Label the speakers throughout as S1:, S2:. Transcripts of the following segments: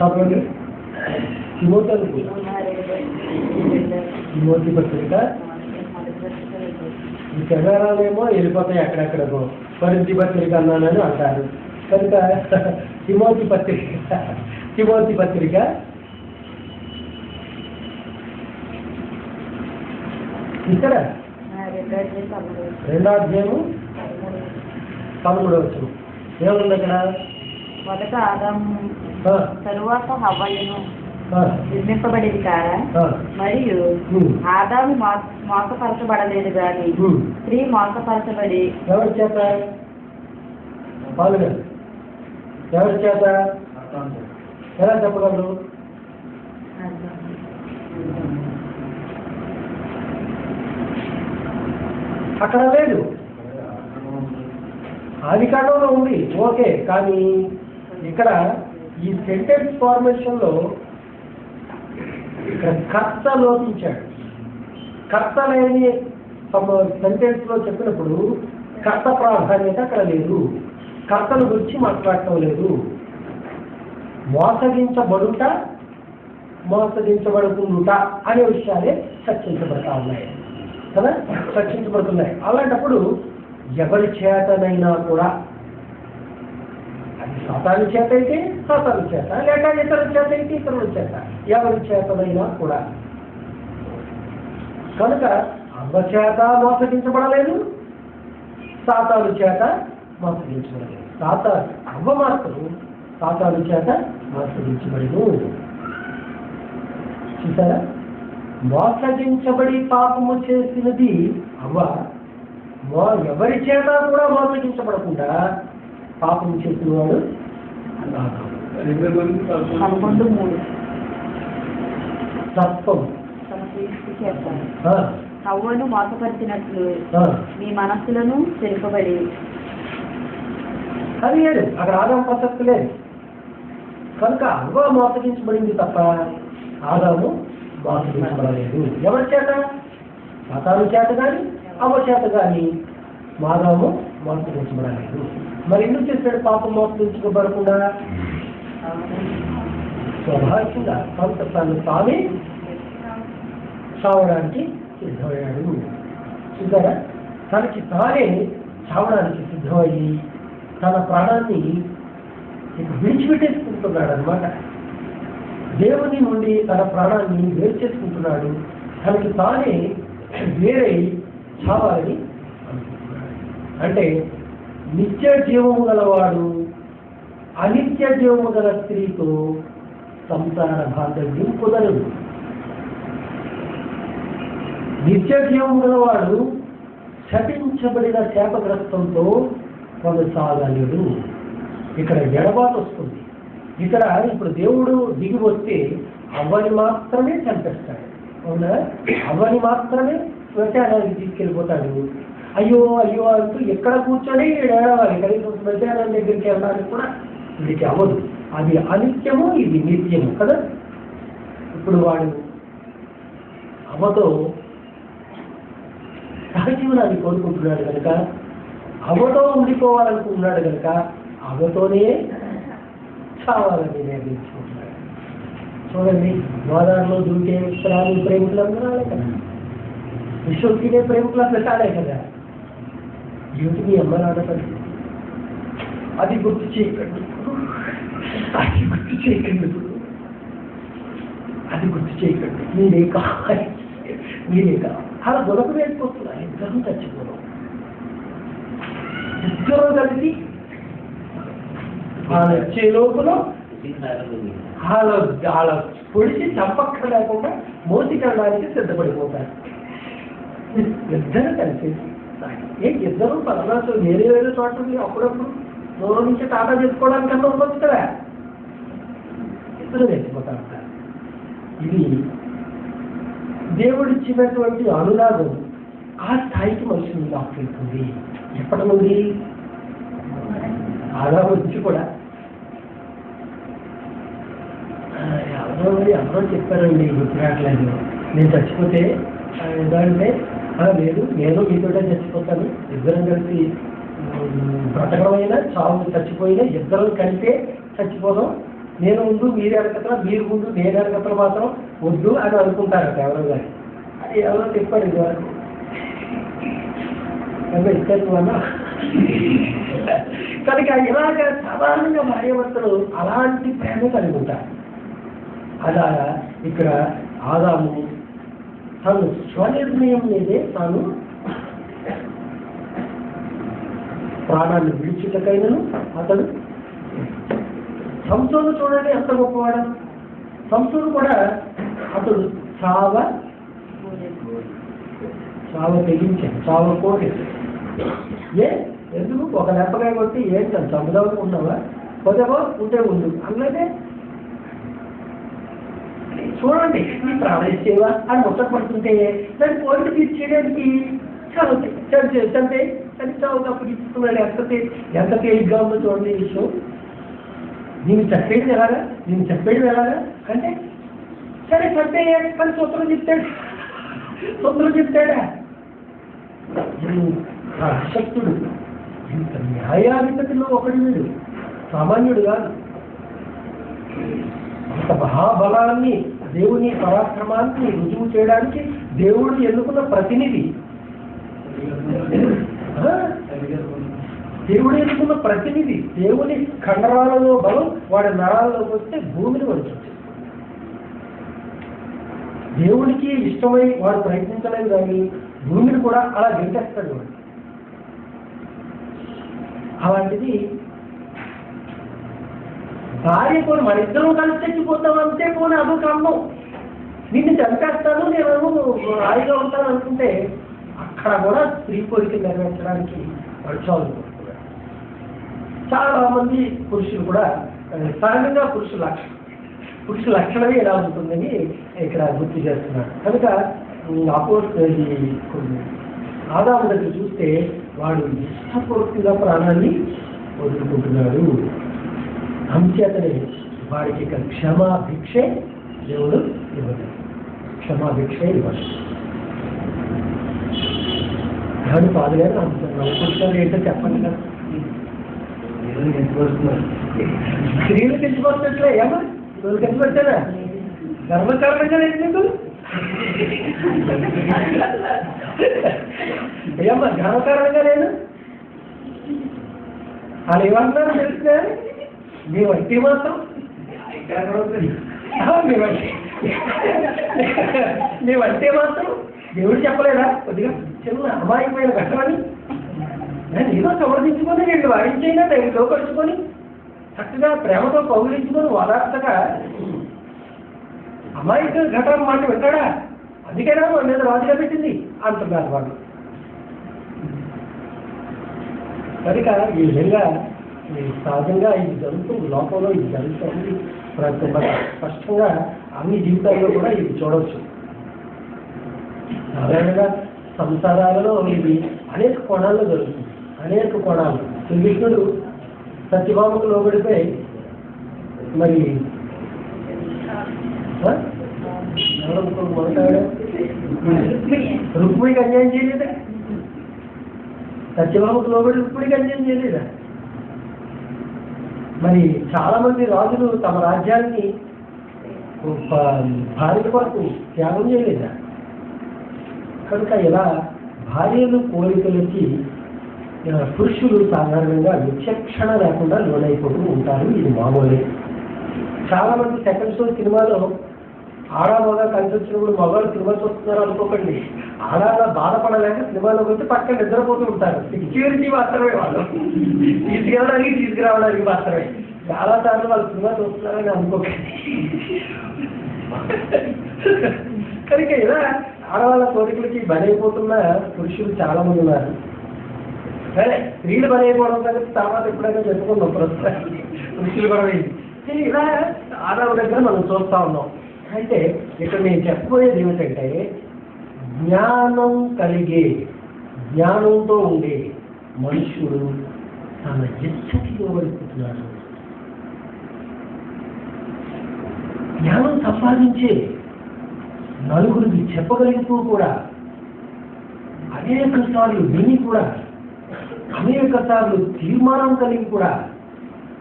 S1: కాబట్టి తిమోతి పత్రిక. ఈ కెమెరాలేమో వెళ్ళిపోతాయి అక్కడెక్కడకో. పరిధి పత్రిక అన్నానని అంటారు. కనుక తిమోతి పత్రిక. తిమోతి పత్రిక. ఇక్కడ? రెండో అధ్యాయము. పదమూడవచ్చు ఏముంది అక్కడ?
S2: మొదట ఆదాము తరువాత హవ్వయును
S1: ఆ,
S2: నిర్మింపబడేది కారా మరియు ఆదాము మో- మోసపరచబడలేదు గాని. స్త్రీ మోసపరచబడి
S1: ఎవరి చేత? ఎవరి చేత? ఎలా చెప్పగలరు? అక్కడ లేదు. కాలంలో ఉంది. ఓకే కానీ ఇక్కడ ఈ సెంటెన్స్ ఫార్మేషన్లో కర్త లోపించాడు. కర్త లేని సెంటెన్స్లో చెప్పినప్పుడు కర్త ప్రాధాన్యత అక్కడ లేదు. కర్తను గురించి మాట్లాడటం లేదు. మోసగించబడుట మోసగించబడుతుండుట అనే విషయాలే చర్చించబడతా ఉన్నాయి. కదా? చర్చించబడుతున్నాయి. అలాంటప్పుడు ఎవరి చేతనైనా కూడా సాతాను చేత అయితే సాతాను చేత లేక ఇతరుల చేత అయితే ఇతరుల చేత. ఎవరి చేతనైనా కూడా. కనుక అవ్వ మోసగించబడలేదు సాతాను చేత మోసగించబడలేదు. సాత అవ్వ మాత్రం సాతాను చేత మోసగించబడను. చూసారా? మోసగించబడి పాపము చేసినది అవ్వ మో ఎవరి చేత కూడా మోసగించబడకుండా పాపం చేసిన వాడు
S2: పదకొండు మూడు.
S1: ఆ,
S2: హవ్వను మోసపరిచినట్లు. మీ మనస్సులను తెలుపబడి.
S1: అది లేదు. అక్కడ ఆదాం ప్రసక్తి లేదు. కనుక అవ్వ మోసగించబడింది తప్ప ఆదాము మోసగించబడలేదు ఎవరి చేత? సాతాను చేత కానీ అవ్వ చేత కానీ మాదాము మోసగించబడలేదు మరి ఎందుకు చేశాడు పాపం మోసగించబడకుండా స్వాభావికంగా కొంత తను తానే చావడానికి సిద్ధమయ్యాడు. చూసారా? తనకి తానే చావడానికి సిద్ధమయ్యి తన ప్రాణాన్ని విడిచిపెట్టేసుకుంటున్నాడు అనమాట దేవుని నుండి తన ప్రాణాన్ని వేరు చేసుకుంటున్నాడు తనకి తానే వేరే చావాలని అనుకుంటున్నాడు. అంటే నిత్య జీవము గలవాడు అనిత్య జీవము గల స్త్రీతో సంసార బాంధవ్యం కుదరదు నిత్య జీవము గలవాడు శపించబడిన శాపగ్రస్తంతో కొనసాగలేడు. ఇక్కడ ఎడబాటు వస్తుంది. ఇక్కడ ఇప్పుడు దేవుడు దిగి వస్తే అవ్వని మాత్రమే చంపేస్తాడు. అవునా? అవ్వని మాత్రమే శ్మశానానికి తీసుకెళ్ళిపోతాడు. అయ్యో అయ్యో అంటూ ఎక్కడ కూర్చొని ఏడవాలి కనీసం శ్మశానం దగ్గరికి వెళ్ళడానికి కూడా వీడికి అవ్వదు. అది అనిత్యము ఇది నిత్యము కదా? ఇప్పుడు వాడు అవ్వతో సహజీవనాన్ని కోరుకుంటున్నాడు కనుక అవతో ఉండిపోవాలనుకుంటున్నాడు కనుక అవతోనే చావాలని నిర్ణయించుకుంటున్నాడు. చూడండి గోదావరిలో దూకే ప్రాణి ప్రేమికులు అందరాలే కదా? విశ్వం ప్రేమికులు అందరూ కదా? ఏమిటి మీ అమ్మ నాన్న అది గుర్తు చేయకండి. అది గుర్తు చేయకండి. అది గుర్తు చేయకండి. మీరే కావాలి. మీరే కావాలి. అలా గొడవ వెళ్ళిపోతున్నారు ఇద్దరు చచ్చిపోవడం ఇద్దరు కలిసి వాళ్ళు వచ్చే లోపల వాళ్ళ వాళ్ళ పొడిచి చంపక్క లేకుండా మోసికెళ్ళడానికి సిద్ధపడిపోతారు. ఇద్దరు కలిసేసి ఏ ఇద్దరు పదనాలు వేరే వేరే చోట అప్పుడప్పుడు దూరం నుంచి టాటా చేసుకోవడానికన్నా ఉండొచ్చు కదా. ఇద్దరు వెళ్ళిపోతా ఉంటారు ఇది దేవుడిచ్చినటువంటి అనురాగం ఆ స్థాయికి మనుషులు లాక్కెళ్తుంది ఎప్పటి నుండి? ఆదా వచ్చి కూడా. ఎవరో ఎవరో చెప్పారండి గుర్తురాట్లేదు నేను చచ్చిపోతే ఆ, లేదు. నేను మీతోటే చచ్చిపోతాను. ఇద్దరం కలిసి ఉమ్, బ్రతకడమైనా చావు చచ్చిపోయినా ఇద్దరం కలిపే చచ్చిపోదాం. నేను ముందు మీరు వెనకతల మీరు ముందు నేను వెనకతల మాత్రం వద్దు అని అనుకుంటారట ఎవరో కానీ అది ఎవరో చెప్పాడు ఇదివరకు. ఏమో ఇస్తారు అన్న? కనుక ఇలాగ సాధారణంగా భార్యవర్తలు అలాంటి ప్రేమ కలిగి ఉంటారు. అలా ఇక్కడ ఆదాము తను స్వనిర్ణయం మీదే తాను ప్రాణాన్ని విడిచుటకైనను అతడు. సంసోను చూడండి ఎంత గొప్పవాడ. సంసోను కూడా అతడు చావ చావ తెగించాడు చావ కోటి ఏ ఎందుకు ఒక లెప్పకాయ కొట్టి ఏంటి అని చంపుదామని ఉన్నావా? కొద్దిగా ఉంటే ఉండు. అన్నదే చూడండి ఈ ప్రాణించేవా అని పడుతుంటే దాన్ని కోరిక తీర్చేయడానికి చదువు చదువు చేస్తుంటే అది చదువుకప్పుడు ఇస్తున్నాడు ఎంత ఎంత తేలిగ్గా ఉందో చూడండి విషయం నేను చెప్పేది ఎలాగా నేను చెప్పేది ఎలాగా అంటే సరే చంపే కానీ సూత్రం చెప్తాడు. సూత్రం చెప్తాడా? శక్తుడు ఇంత న్యాయాధిపతిలో ఒకడు వీడు సామాన్యుడు కాదు. అంత మహాబలాన్ని దేవుని పరాక్రమాన్ని రుజువు చేయడానికి దేవుడు ఎన్నుకున్న ప్రతినిధి. దేవుడు ఎన్నుకున్న ప్రతినిధి. దేవుని కండరాలలో బలం వాడి నరాల్లోకి వస్తే భూమిని వచ్చింది దేవుడికి ఇష్టమై వాడు ప్రయత్నించలేదు కానీ భూమిని కూడా అలా గెంటేస్తాడు వాడు. అలాంటిది భార్య పోను మన ఇద్దరం కలిసి చచ్చిపోతాం అంతే పోను అదొక అమ్మం నిన్ను చంపేస్తాను నేనేమో హాయిగా ఉంటాను అనుకుంటే అక్కడ కూడా స్త్రీ కోరిక నెరవేర్చడానికి వర్షాలు చాలా మంది పురుషులు కూడా ఆ, సహజంగా పురుషుల లక్షణం. పురుష లక్షణమే ఎలా ఉంటుందని ఇక్కడ గుర్తు చేస్తున్నాడు కనుక అపోజ్ ఆదాము దగ్గర చూస్తే వాడు ఇష్టపూర్తిగా ప్రాణాన్ని వదులుకుంటున్నాడు అంచేతనే వాడికి ఇక క్షమా భిక్షే దేవుడు ఇవ్వడు క్షమా భిక్షే ఇవ్వడు కానీ పాలు గారు నవ్వుకుంటున్నారు ఏంటో చెప్పండి కదా. స్త్రీలు తెచ్చిపోతున్నట్లే ఏమా? రోజు గర్వకారణంగా లేదు నీకు ఏమ్మా గర్వకారణంగా లేదు. వాళ్ళు ఏమంటున్నారు తెలిసిన మీ వట్టి మాత్రం? ఆ, మీ మీ మాత్రం? దేవుడు చెప్పలేదా? కొద్దిగా చిన్న అమాయకమైన ఘటనని నేను ఏదో సమర్థించుకొని రెండు వారించైనా దాన్ని లోపరుచుకొని చక్కగా ప్రేమతో పౌరించుకొని వాదార్థగా అమాయక ఘటన మాట వింటాడా? అందుకేనా మన మీద రాజుగా పెట్టింది. అంటున్నారు వాళ్ళు కనుక ఈ విధంగా సహజంగా ఇది జరుగుతుంది లోకంలో ఇది జరుగుతుంది ప్రతి స్పష్టంగా అన్ని జీవితాల్లో కూడా ఇది చూడవచ్చు. సాధారణంగా సంసారాలలో ఇది అనేక కోణాల్లో జరుగుతుంది. అనేక కోణాలు. శ్రీకృష్ణుడు సత్యభామకు లోబడిపోయి మరి రుక్మిడికి అన్యాయం చేయలేదా? సత్యభామకు లోబడి రుక్మిడికి అన్యాయం చేయలేదా? మరి చాలా మంది రాజులు తమ రాజ్యాన్ని భార్య కొరకు త్యాగం చేయలేదా? కనుక ఇలా భార్యలు కోరికలకి పురుషులు సాధారణంగా విచక్షణ లేకుండా లోనైపోతూ ఉంటారు. ఇది మామూలే. చాలా మంది సెకండ్ షో సినిమాలో ఆడ మగ కలిసి వచ్చినప్పుడు మగవాళ్ళు సినిమా చూస్తున్నారు అనుకోకండి ఆడ బాధపడలేక సినిమాలోకి వచ్చి పక్కన నిద్రపోతూ ఉంటారు. సెక్యూరిటీ మాత్రమే వాళ్ళు. తీసుకెళ్ళడానికి తీసుకురావడానికి మాత్రమే. చాలా సార్లు వాళ్ళు సినిమా చూస్తున్నారని అనుకోకండి. కనుక ఇలా ఆడవాళ్ళ కోరికలకి బలైపోతున్న పురుషులు చాలా మంది ఉన్నారు. సరే స్త్రీలు బలైపోవడం కానీ తర్వాత ఎప్పుడైనా చెప్పుకుందాం ప్రస్తుతానికి పురుషులు కూడా ఇలా ఆడవాళ్ళ దగ్గర మనం చూస్తా ఉన్నాం. అయితే ఇక్కడ నేను చెప్పబోయేది ఏమిటంటే జ్ఞానం కలిగే జ్ఞానంతో ఉండే మనుషుడు తన ఎచ్చటిలో లోబడిపోతున్నాడు. జ్ఞానం సంపాదించే నలుగురికి చెప్పగలుగుతూ కూడా అనేక సార్లు విని కూడా అనేక సార్లు తీర్మానం కలిగి కూడా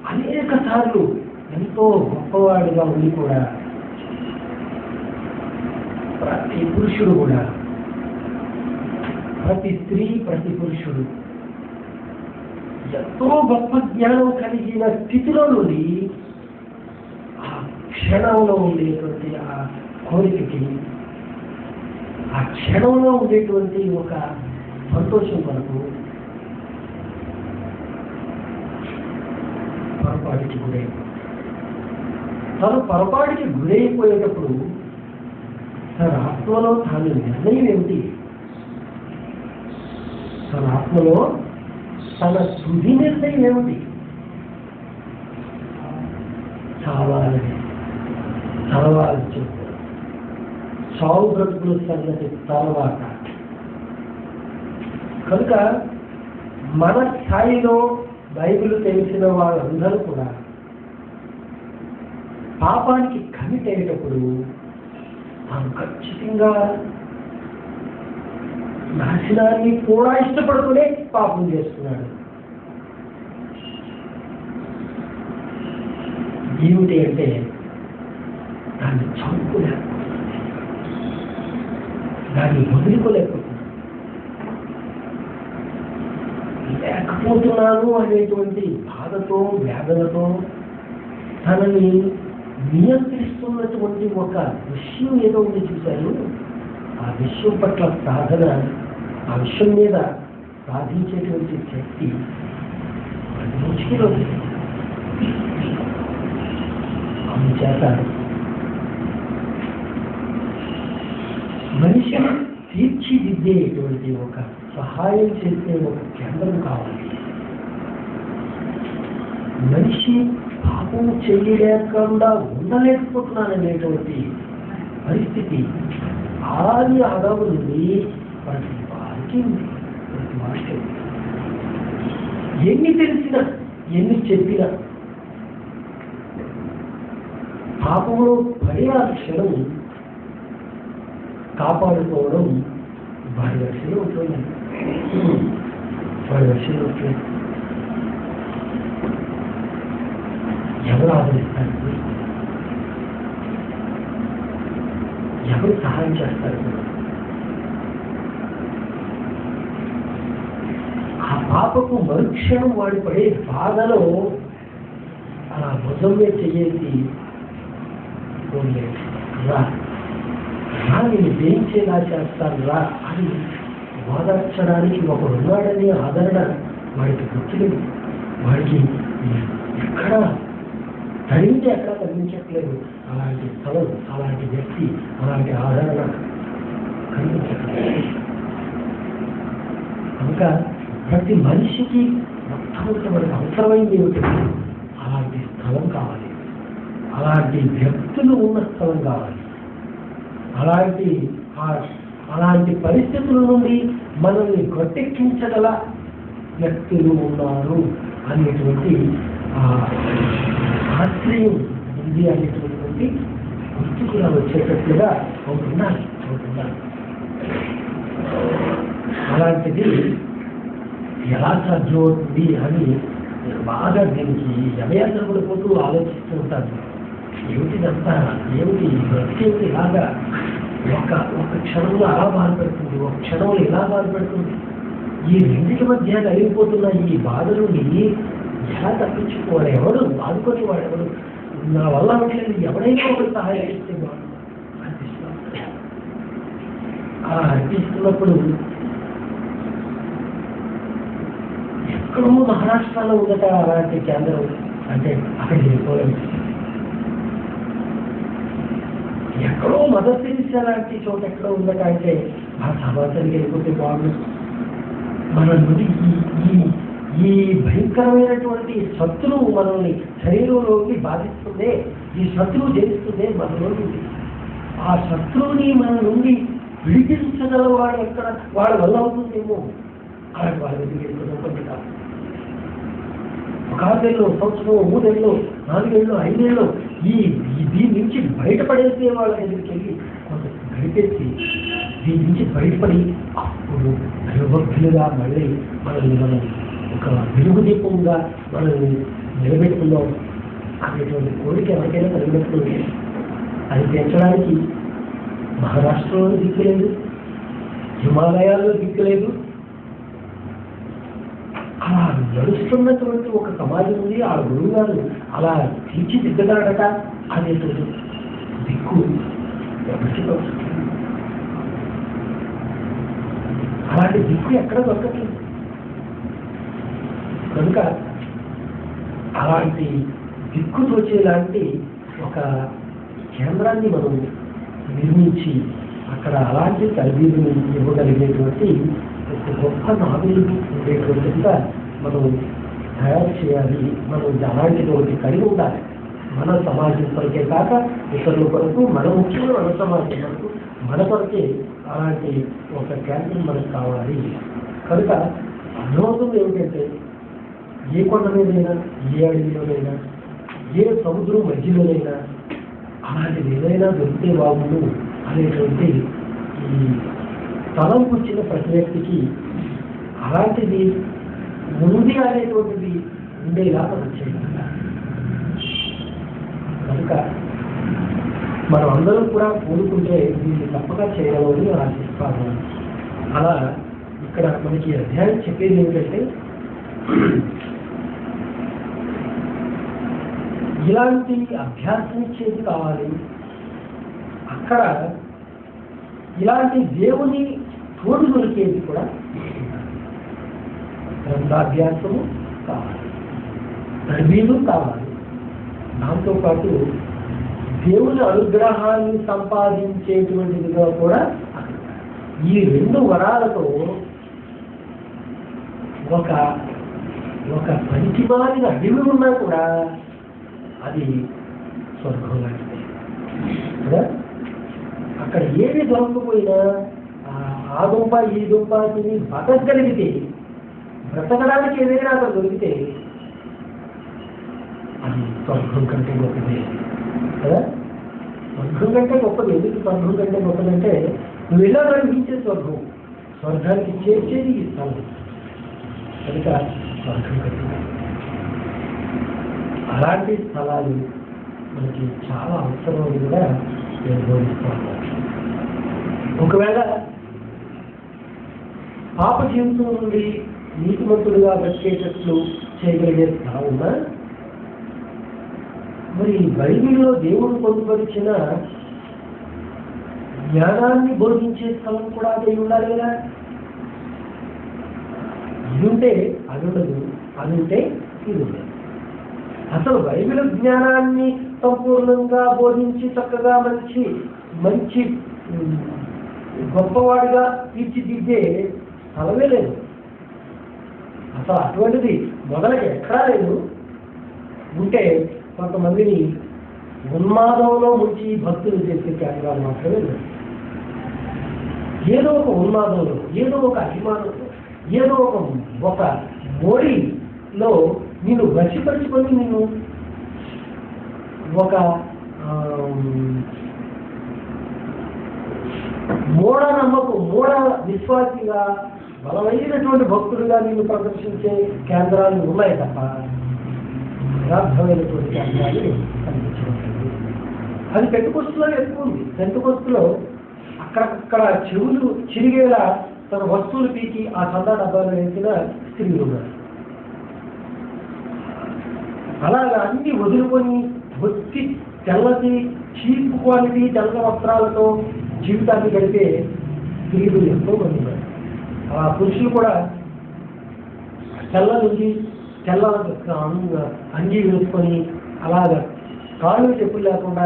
S1: అనేక సార్లు ఎంతో గొప్పవాడిగా ఉండి కూడా ప్రతి పురుషుడు కూడా ప్రతి స్త్రీ ప్రతి పురుషుడు. ఎంతో గొప్ప జ్ఞానం కలిగిన స్థితిలో నుండి ఆ క్షణంలో ఉండేటువంటి ఆ కోరికకి ఆ క్షణంలో ఉండేటువంటి ఒక సంతోషం కొరకు పొరపాటుకి గురైపోతుంది తను పొరపాటుకి గురైపోయేటప్పుడు తన ఆత్మలో తాను నిర్ణయం ఏమిటి? తన ఆత్మలో తన తుది నిర్ణయం ఏమిటి? చావాలని. చదవాలి చెప్పు. చావు బ్రతుకులు సంగతి తర్వాత. కనుక మన స్థాయిలో బైబిల్ తెలిసిన వాళ్ళందరూ కూడా పాపానికి కమిట్ అయ్యేటప్పుడు తాను ఖచ్చితంగా నాశనాన్ని కూడా ఇష్టపడుతూనే పాపం చేస్తున్నాడు. ఏమిటి అంటే దాన్ని చంపులేకపోతున్నాడు. దాన్ని వదులుకోలేకపోతున్నాడు. లేకపోతున్నాను అనేటువంటి బాధతో వేదనతో తనని నియంత్రిస్తున్నటువంటి ఒక విషయం ఏదో ఉంది చూశారు. ఆ విశ్వం పట్ల సాధన ఆ విశ్వం మీద సాధించేటువంటి శక్తి మనిషిలో అందుచేత మనిషిని తీర్చిదిద్దేటువంటి ఒక సహాయం చేసే ఒక కేంద్రం కావాలి. మనిషి పాపం చేయలేకుండా ఉండలేకపోతున్నాననేటువంటి పరిస్థితి ఆది అడవు నుండి ప్రతి వారికి ప్రతి వారికి ఎన్ని తెలిసినా ఎన్ని చెప్పినా పాపంలో పడిన క్షణం కాపాడుకోవడం వారి వర్షంలో ఉంటుంది. వారి వర్షంలో ఉంటుంది. ఎవరు ఆదరిస్తారు? ఎవరు సహాయం చేస్తారు? ఆ పాపకు మరుక్షణం వాడి పడే బాధలో ఆ భుజం మీద చెయ్యేసి "పోన్లే, రా రా నేను జయించేలా చేస్తాను? రా అని ఓదార్చడానికి ఒక ఉన్నాడని ఆదరణ వాడికి గుర్తులేదు. వాడికి ఎక్కడ తరించి ఎక్కడ కనిపించట్లేదు. అలాంటి స్థలం అలాంటి వ్యక్తి అలాంటి ఆదరణ కనిపించట్లేదు. కనుక ప్రతి మనిషికి మొట్టమొదటి అవసరమైంది ఏమిటి? అలాంటి స్థలం కావాలి. అలాంటి వ్యక్తులు ఉన్న స్థలం కావాలి. అలాంటి ఆ- అలాంటి పరిస్థితుల నుండి మనల్ని గట్టెక్కించగల వ్యక్తులు ఉన్నారు అనేటువంటి ఆ ఆశ్రయం ఉంది అనేటువంటి గుర్తుకులా వచ్చేటట్లుగా ఉంటున్నాను ఉంటున్నాను అలాంటిది ఎలా సాధ్యమవుతుంది అని నేను బాగా దీనికి యమయాత్ర పడిపోతూ ఆలోచిస్తూ ఉంటాను ఏమిటిదంతా ఏమిటి ప్రత్యేకత ఇలాగా? ఒక ఒక క్షణంలో అలా బాధపడుతుంది ఒక క్షణంలో ఇలా బాధపడుతుంది. ఈ రెండింటి మధ్య కలిగిపోతున్న ఈ బాధలు ఎలా తప్పించుకోవాలి ఎవరు బాధపడి వాడు ఎవరు నా వల్ల అవట్లేదు ఎవరైనా ఒకరు సహాయం చేస్తే బాగుండు. అనిపిస్తుంది అలా అనిపిస్తున్నప్పుడు ఎక్కడో మహారాష్ట్రలో ఉందట అలాంటి కేంద్రం అంటే అక్కడ వెళ్ళిపోలేదు ఎక్కడో మదర్ తెరిసా లాంటి చోట ఎక్కడో ఉందట అంటే ఆ సమాజానికి వెళ్ళిపోతే బాగుంది మన నుండి ఈ ఈ భయంకరమైనటువంటి శత్రువు మనల్ని శరీరంలోకి బాధిస్తుందే ఈ శత్రువు జయిస్తుందే మనలో ఆ శత్రువుని మన నుండి విడిపించగల వాడు ఎక్కడ? వాడి వల్ల అవుతుందేమో? అలాంటి వాళ్ళ దగ్గరికి వెళ్ళిపోవడం కాదు. ఒక ఆరేళ్ళు సంవత్సరం మూడేళ్ళు నాలుగేళ్ళు ఐదేళ్ళు ఈ దీని నుంచి బయటపడేసే వాళ్ళ దగ్గరికి వెళ్ళి కొంత గడిపేసి దీని నుంచి బయటపడి అప్పుడు దైవభక్తులుగా మళ్ళీ మనల్ని మనం ఒక వెలుగు దీపంగా మనల్ని నిలబెట్టుకుందాం అనేటువంటి కోరిక ఎవరికైనా నిలబెట్టుకుంది అది పెంచడానికి మహారాష్ట్రలో దిక్కులేదు హిమాలయాల్లో దిక్కులేదు అలా నడుస్తున్నటువంటి ఒక సమాజం ఉంది ఆ గురువు గారు అలా తీర్చిదిద్దగలడట అనేటువంటి దిక్కు ఎవరికి అలాంటి దిక్కు ఎక్కడ దొరకట్లేదు. కనుక అలాంటి దిక్కు తోచేలాంటి ఒక కేంద్రాన్ని మనం నిర్మించి అక్కడ అలాంటి తరబీదులు ఇవ్వగలిగేటువంటి ఒక గొప్ప నావీలు ఉండేటువంటిగా మనం తయారు చేయాలి. మనం అలాంటిటువంటి కలిగి ఉండాలి. మన సమాజం కొరకే కాక ఇతరుల కొరకు మన ముఖ్యంగా మన సమాజం కొరకు మన కొరకే అలాంటి ఒక కేంద్రం మనకు కావాలి. కనుక అర్థమవుతుంది ఏమిటంటే ఏ కొండ మీదైనా ఏ అడవిలోనైనా ఏ సముద్రం మధ్యలోనైనా అలాంటిది ఏదైనా దొరికితే బాగుండు అనేటువంటి ఈ తలం వచ్చిన ప్రతి వ్యక్తికి అలాంటిది ఉంది అనేటువంటిది ఉండేలాగా వచ్చేది కనుక మనం అందరం కూడా కోరుకుంటే దీన్ని తప్పగా చేయగలమని ఆశిస్తాను. అలా ఇక్కడ మనకి అధ్యాయం చెప్పేది ఏంటంటే ఇలాంటి అభ్యాసం చేసి కావాలి. అక్కడ ఇలాంటి దేవుని తోడు దొరికేది కూడా గ్రంథాభ్యాసము కావాలి. తర్బీదు కావాలి. దాంతోపాటు దేవుని అనుగ్రహాన్ని సంపాదించేటువంటిదిగా కూడా ఈ రెండు వరాలతో ఒక ఒక పనికిమాలిన అడివి ఉన్నా కూడా అది స్వర్గం లాంటిది. కదా? అక్కడ ఏది దొరకపోయినా ఆ- దుంప ఈ దుంప తిని బతకగలిగితే బ్రతకడానికి ఏదైనా అక్కడ దొరికితే అది స్వర్గం కంటే గొప్పది. కదా? స్వర్గం కంటే గొప్పది. ఎందుకు స్వర్గం కంటే గొప్పదంటే నువ్వు ఎలా ఇచ్చే స్వర్గం. స్వర్గానికి చేర్చేది ఈ స్థలం. కనుక స్వర్గం కంటే అలాంటి స్థలాలు మనకి చాలా అవసరమని కూడా నేను బోధిస్తాను. ఒకవేళ పాప జీవితం నుండి నీతిమంతుడుగా బ్రతికేటట్లు చేయగలిగే స్థలం మరి బైబిల్లో దేవుడు పొందుపరిచిన జ్ఞానాన్ని బోధించే స్థలం కూడా అది ఉండాలి కదా? ఇది ఉంటే అది ఉండదు అది ఉంటే ఇది ఉండదు. అసలు బైబిల్ జ్ఞానాన్ని సంపూర్ణంగా బోధించి చక్కగా మంచి మంచి గొప్పవాడిగా తీర్చిదిద్దే స్థలమే లేదు. అసలు అటువంటిది మొదలకి ఎక్కడా లేదు. ఉంటే కొంతమందిని ఉన్మాదంలో ముంచి భక్తులు చేసే కేంద్రాలు మాత్రమే లేదు ఏదో ఒక ఉన్మాదంలో ఏదో ఒక అభిమానంలో ఏదో ఒక ఒక మోడీలో నేను వశపరుచుకొని నేను ఒక మూఢ నమ్మకం మూఢ విశ్వాసిగా బలమైనటువంటి భక్తులుగా నేను ప్రదర్శించే కేంద్రాలు ఉన్నాయి తప్ప యథార్థమైనటువంటి కేంద్రాలు అది పెట్టుకొస్తులో ఎక్కువ ఉంది. పెట్టుకొస్తులో అక్కడక్కడ చెవులు చిరిగేలా తన వస్తువులు పీకి ఆ చందా డబ్బాలు వేసిన స్త్రీలు ఉన్నారు. అలాగా అన్ని వదులుకొని ఒత్తి తెల్లది చీప్ క్వాలిటీ తెల్ల వస్త్రాలతో జీవితాన్ని గడిపే స్త్రీలు ఎంతో మంది ఆ పురుషులు కూడా తెల్ల నుంచి తెల్ల అంగీ వేసుకొని అలాగా కాళ్ళు చెప్పులు లేకుండా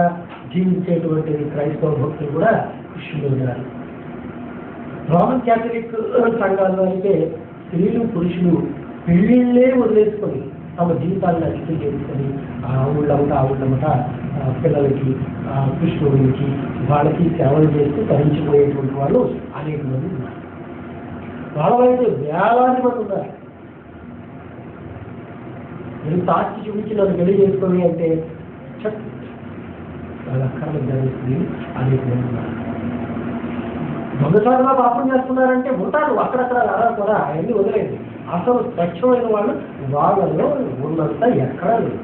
S1: జీవించేటువంటి క్రైస్తవ భక్తులు కూడా పురుషులు ఉన్నారు. రోమన్ క్యాథలిక్ సంఘాల్లో అయితే స్త్రీలు పురుషులు పెళ్ళిళ్ళే వదిలేసుకొని తమ జీవితాలను అంకితం చేసుకొని ఆ ఊళ్ళమట ఆ ఊళ్ళమట పిల్లలకి కృష్ణుడికి వాళ్ళకి సేవలు చేస్తూ తరించిపోయేటువంటి వాళ్ళు అనేక మంది ఉన్నారు. వాళ్ళైతే వేలాది మంది ఉన్నారు. నేను సాక్షి చూపించి నన్ను పెళ్ళి చేసుకొని అంటే చెప్ వాళ్ళ అక్కర్లు జరుగుతుంది అనేక మంది ఉన్నారు. దొంగసారిగా పాపం చేస్తున్నారంటే ఉంటారు అక్కడక్కడ అలా కూడా అవన్నీ వదిలేదు అసలు స్వచ్ఛమైన వాళ్ళు వాళ్ళలో ఉన్నంత ఎక్కడా లేదు.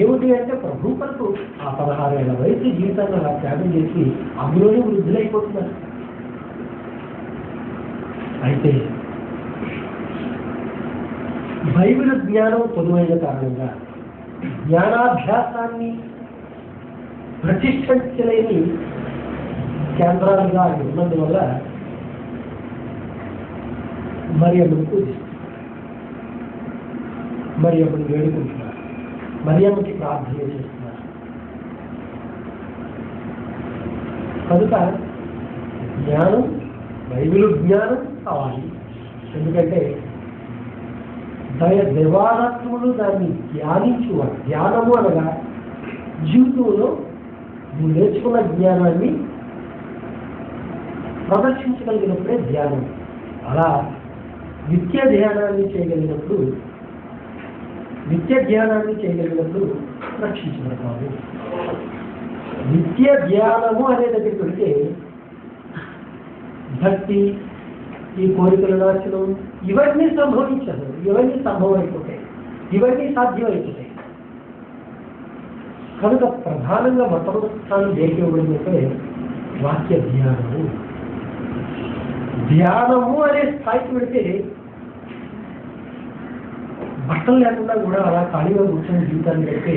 S1: ఏమిటి అంటే ప్రభు కొరకు ఆ పదహారు ఏళ్ళ వయసు జీవితాన్ని అలా త్యాగం చేసి అందులోనే వృద్ధులైపోతున్నారు. అయితే బైబిల్ జ్ఞానం పొదువైన కారణంగా జ్ఞానాభ్యాసాన్ని ప్రతిష్ఠించలేని కేంద్రాలుగా అవి ఉన్నందువల్ల మరియమ్మను మరి అప్పుడు వేడుకుంటున్నారు. మరియమ్మకి ప్రార్థన చేస్తున్నారు. కనుక జ్ఞానం బైబిల్ జ్ఞానం కావాలి. ఎందుకంటే దయ దేవాలత్వములు దాన్ని ధ్యానించువాడు ధ్యానము అనగా జీవితంలో నువ్వు నేర్చుకున్న జ్ఞానాన్ని ప్రదర్శించగలిగినప్పుడే ధ్యానం. అలా నిత్య ధ్యానాన్ని చేయగలిగినప్పుడు నిత్య ధ్యానాన్ని చేయగలిగినప్పుడు రక్షించబడతాము నిత్య ధ్యానము అనే దగ్గరికి వెళ్తే భక్తి ఈ కోరికల నాశనం ఇవన్నీ సంభవించదు. ఇవన్నీ సంభవం అయిపోతాయి ఇవన్నీ సాధ్యమైపోతాయి. కనుక ప్రధానంగా మొట్టమొదటి స్థానం దేనికి ఇవ్వబడిందంటే వాక్య ధ్యానము ధ్యానము అనే స్థాయికి పెడితే బట్టలు లేకుండా కూడా అలా ఖాళీగా కూర్చొని జీవితాన్ని గడిపే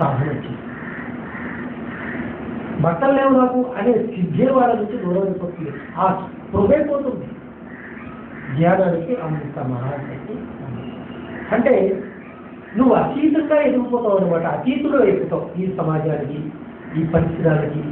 S1: సాధన వచ్చింది. బట్టలు లేవు నాకు అనే సిద్ధే వాళ్ళ నుంచి దూరం అయిపోతుంది. ఆ పోతుంది. జ్ఞానానికి అంత మహాశక్తి అంటే నువ్వు అతీతంగా ఎదిగిపోతావు అనమాట అతీతుడు అయిపోతావు ఈ సమాజానికి ఈ పరిసరాలకి